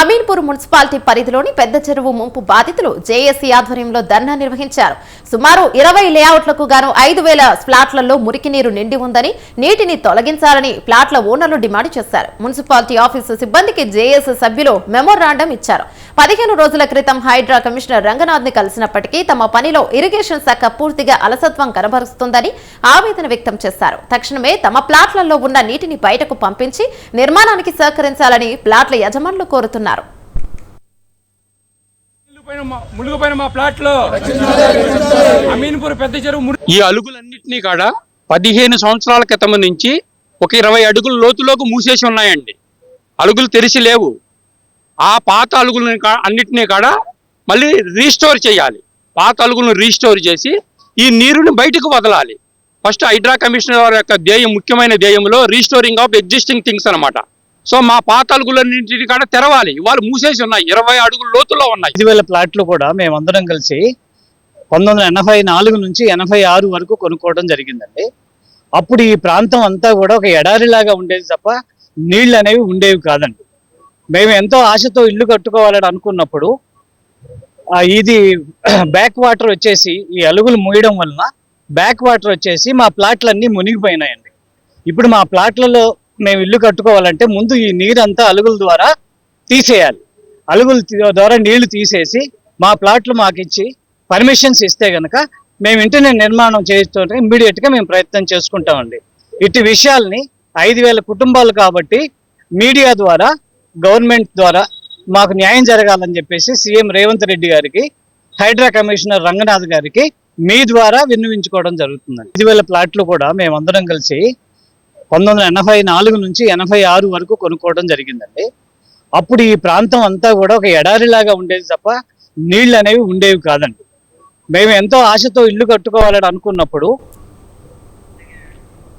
Ameenpur municipality పరిధిలోని పెద్ద చెరువు ముంపు బాధితులు జేఏసీ ఆధ్వర్యంలో ధర్నా నిర్వహించారు. సుమారు ఇరవై లేఅవుట్లకు గాను ఐదు వేల ఫ్లాట్లలో మురికి నీరు నిండి ఉందని నీటిని తొలగించాలని ఫ్లాట్ల ఓనర్లు డిమాండ్ చేశారు. మున్సిపాలిటీ ఆఫీసు సిబ్బందికి జేఏసీ సభ్యులు మెమోరాండం ఇచ్చారు. పదిహేను రోజుల క్రితం హైడ్రా కమిషనర్ రంగనాథ్ని కలిసినప్పటికీ తమ పనిలో ఇరిగేషన్ శాఖ పూర్తిగా అలసత్వం కనబరుస్తుందని ఆవేదన వ్యక్తం చేశారు. తక్షణమే తమ ప్లాట్లలో ఉన్న నీటిని బయటకు పంపించి నిర్మాణానికి సహకరించాలని ప్లాట్ల యజమానులు కోరుతున్నారు. మా అమీన్పూర్ పెద్ద చెరువు ఈ అలుగులన్నింటినీ కాడ పదిహేను సంవత్సరాల క్రితం నుంచి ఒక ఇరవై అడుగుల లోతులోకి మూసేసి ఉన్నాయండి. అలుగులు తెరిచి లేవు. ఆ పాత అలుగులని కా- అన్నిటినీ కాడ మళ్ళీ రీస్టోర్ చేయాలి. పాత అలుగులను రీస్టోర్ చేసి ఈ నీరుని బయటకు వదలాలి. ఫస్ట్ హైడ్రా కమిషనర్ వారి యొక్క ధ్యేయం ముఖ్యమైన ధ్యేయంలో రీస్టోరింగ్ ఆఫ్ ఎగ్జిస్టింగ్ థింగ్స్ అన్నమాట. సో మా పాత అలుగులన్నింటినీ కాడ తెరవాలి. వాళ్ళు మూసేసి ఉన్నాయి. ఇరవై అడుగుల లోతులో ఉన్నాయి. ఐదు వేల ప్లాట్లు కూడా మేమందరం కలిసి పంతొమ్మిది ఎనభై నాలుగు నుంచి ఎనభై ఆరు వరకు కొనుక్కోవడం జరిగిందండి. అప్పుడు ఈ ప్రాంతం అంతా కూడా ఒక ఎడారిలాగా ఉండేది తప్ప నీళ్ళు అనేవి ఉండేవి కాదండి. మేము ఎంతో ఆశతో ఇల్లు కట్టుకోవాలని అనుకున్నప్పుడు ఇది బ్యాక్ వాటర్ వచ్చేసి ఈ అలుగులు మూయడం వలన బ్యాక్ వాటర్ వచ్చేసి మా ప్లాట్లన్నీ మునిగిపోయినాయండి. ఇప్పుడు మా ప్లాట్లలో మేము ఇల్లు కట్టుకోవాలంటే ముందు ఈ నీరంతా అలుగుల ద్వారా తీసేయాలి. అలుగుల ద్వారా నీళ్ళు తీసేసి మా ప్లాట్లు మాకు ఇచ్చి పర్మిషన్స్ ఇస్తే గనక మేము ఇంటిని నిర్మాణం చేస్తుంటే ఇమ్మీడియట్గా మేము ప్రయత్నం చేసుకుంటామండి. ఇటు విషయాల్ని ఐదు వేల కుటుంబాలు కాబట్టి మీడియా ద్వారా గవర్నమెంట్ ద్వారా మాకు న్యాయం జరగాలని చెప్పేసి సీఎం రేవంత్ రెడ్డి గారికి హైడ్రా కమిషనర్ రంగనాథ్ గారికి మీ ద్వారా విన్నవించుకోవడం జరుగుతుందండి. ఐదు వేల ప్లాట్లు కూడా మేమందరం కలిసి పంతొమ్మిది వందల ఎనభై నాలుగు నుంచి ఎనభై ఆరు వరకు కొనుక్కోవడం జరిగిందండి. అప్పుడు ఈ ప్రాంతం అంతా కూడా ఒక ఎడారిలాగా ఉండేది తప్ప నీళ్ళు అనేవి ఉండేవి కాదండి. మేము ఎంతో ఆశతో ఇల్లు కట్టుకోవాలని అనుకున్నప్పుడు